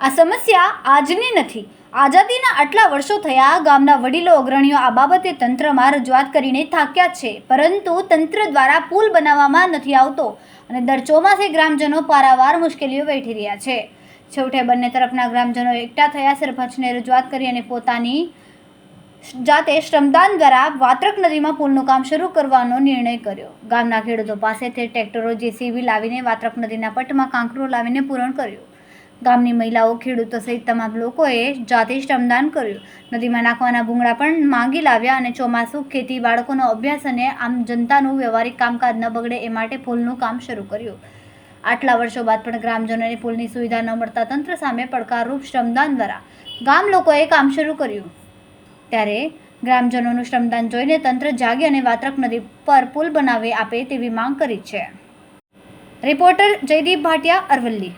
આ સમસ્યા આજની નથી. આઝાદીના આટલા વર્ષો થયા ગામના વડીલો અગ્રણીઓ આ બાબતે તંત્રમાં રજૂઆત કરીને થાક્યા છે. પરંતુ તંત્ર દ્વારા પુલ બનાવવામાં નથી આવતો અને દર ચોમાસે ગ્રામજનો પારાવાર મુશ્કેલીઓ વેઠી રહ્યા છે. છેવટે બંને તરફના ગ્રામજનો એકઠા થયા સરપંચને રજૂઆત કરી અને પોતાની જાતે શ્રમદાન દ્વારા વાત્રક નદીમાં પુલનું કામ શરૂ કરવાનો નિર્ણય કર્યો. ગામના ખેડૂતો પાસેથી ટ્રેક્ટરો, જેસીબી લાવીને વાત્રક નદીના પટમાં કાંકરો લાવીને પૂરણ કર્યું. ગામની મહિલાઓ, ખેડૂતો સહિત તમામ લોકોએ જાતે શ્રમદાન કર્યું. નદીમાં નાખવાના ભૂંગળા પણ માંગી લાવ્યા અને ચોમાસું, ખેતી, બાળકોનો અભ્યાસ અને આમ જનતાનું વ્યવહારિક કામકાજ ન બગડે એ માટે પુલનું કામ શરૂ કર્યું. આટલા વર્ષો બાદ પણ ગ્રામજનોને પુલની સુવિધા ન મળતા તંત્ર સામે પડકારરૂપ શ્રમદાન દ્વારા ગામ લોકોએ કામ શરૂ કર્યું. ત્યારે ગ્રામજનોનું શ્રમદાન જોઈને તંત્ર જાગે અને વાત્રક નદી પર પુલ બનાવી આપે તેવી માંગ કરી છે. રિપોર્ટર જયદીપ ભાટિયા, અરવલ્લી.